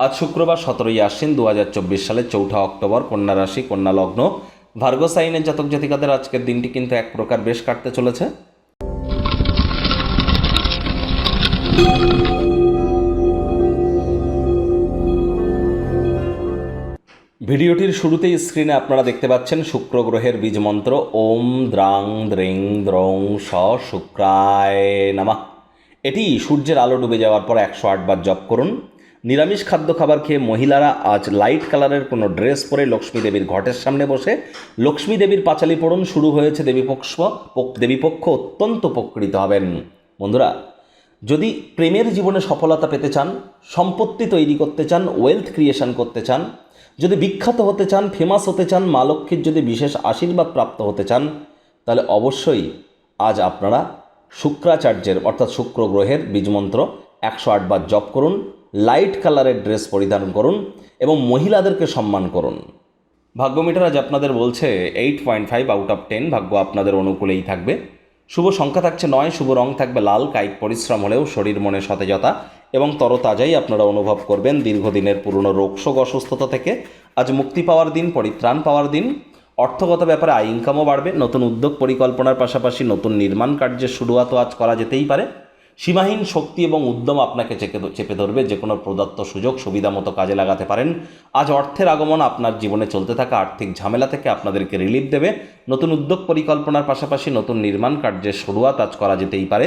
আজ শুক্রবার সতেরোই আশ্বিন দু হাজার চব্বিশ সালের চৌঠা অক্টোবর কন্যা রাশি, কন্যা লগ্ন। ভার্গো জাতক জাতিকাদের আজকের দিনটি কিন্তু এক প্রকার বেশ কাটতে চলেছে। ভিডিওটির শুরুতেই স্ক্রিনে আপনারা দেখতে পাচ্ছেন শুক্র গ্রহের বীজ মন্ত্র, ওম দ্রাং দ্রিং দ্রং স শুক্রায় নামা। এটি সূর্যের আলো ডুবে যাওয়ার পর একশো আটবার জপ করুন। নিরামিষ খাদ্য খাবার খেয়ে মহিলারা আজ লাইট কালারের কোনো ড্রেস পরে লক্ষ্মী দেবীর ঘটের সামনে বসে। লক্ষ্মী দেবীর পাঁচালি পড়ুন শুরু হয়েছে দেবীপক্ষ দেবীপক্ষ অত্যন্ত উপকৃত হবেন। বন্ধুরা, যদি প্রেমের জীবনে সফলতা পেতে চান, সম্পত্তি তৈরি করতে চান ওয়েলথ ক্রিয়েশন করতে চান, যদি বিখ্যাত হতে চান ফেমাস হতে চান, মা লক্ষ্মীর যদি বিশেষ আশীর্বাদ প্রাপ্ত হতে চান, তাহলে অবশ্যই আজ আপনারা শুক্রাচার্যের অর্থাৎ শুক্র গ্রহের বীজমন্ত্র একশো আটবার জপ করুন। লাইট কালারের ড্রেস পরিধান করুন এবং মহিলাদেরকে সম্মান করুন। ভাগ্যমিটার আজ আপনাদের বলছে eight point five out of ten ভাগ্য আপনাদের অনুকূলেই থাকবে। শুভ সংখ্যা থাকছে নয়, শুভ রং থাকবে লাল, কায়িক পরিশ্রম হলেও শরীর মনে সতেজতা এবং তরতাজাই আপনারা অনুভব করবেন দীর্ঘদিনের পুরনো রোগশোক অসুস্থতা থেকে। আজ মুক্তি পাওয়ার দিন, পরিত্রাণ পাওয়ার দিন। অর্থগত ব্যাপারে আয় ইনকামও বাড়বে। নতুন উদ্যোগ পরিকল্পনার পাশাপাশি নতুন নির্মাণ কার্যের শুরুয়াতও আজ করা যেতেই পারে। সীমাহীন শক্তি এবং উদ্যম আপনাকে চেপে চেপে ধরবে, যে কোনো প্রদত্ত সুযোগ সুবিধা মতো কাজে লাগাতে পারেন। আজ অর্থের আগমন আপনার জীবনে চলতে থাকা আর্থিক ঝামেলা থেকে আপনাদেরকে রিলিফ দেবে। নতুন উদ্যোগ পরিকল্পনার পাশাপাশি নতুন নির্মাণ কার্যের শুরুয়াত আজ করা যেতেই পারে।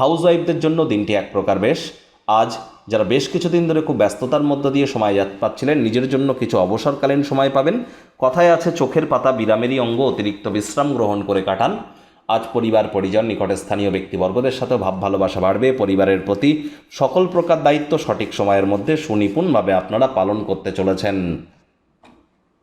হাউস ওয়াইফদের জন্য দিনটি এক প্রকার বেশ। আজ যারা বেশ কিছুদিন ধরে খুব ব্যস্ততার মধ্য দিয়ে সময় পাচ্ছিলেন, নিজের জন্য কিছু অবসরকালীন সময় পাবেন। কথায় আছে, চোখের পাতা বিরামেরই অঙ্গ, অতিরিক্ত বিশ্রাম গ্রহণ করে কাটান। আজ পরিবার, পরিজন, নিকটে স্থানীয় ব্যক্তিবর্গদের সাথে ভাব ভালোবাসা বাড়বে। পরিবারের প্রতি সকল প্রকার দায়িত্ব সঠিক সময়ের মধ্যে সুনিপুণভাবে আপনারা পালন করতে চলেছেন।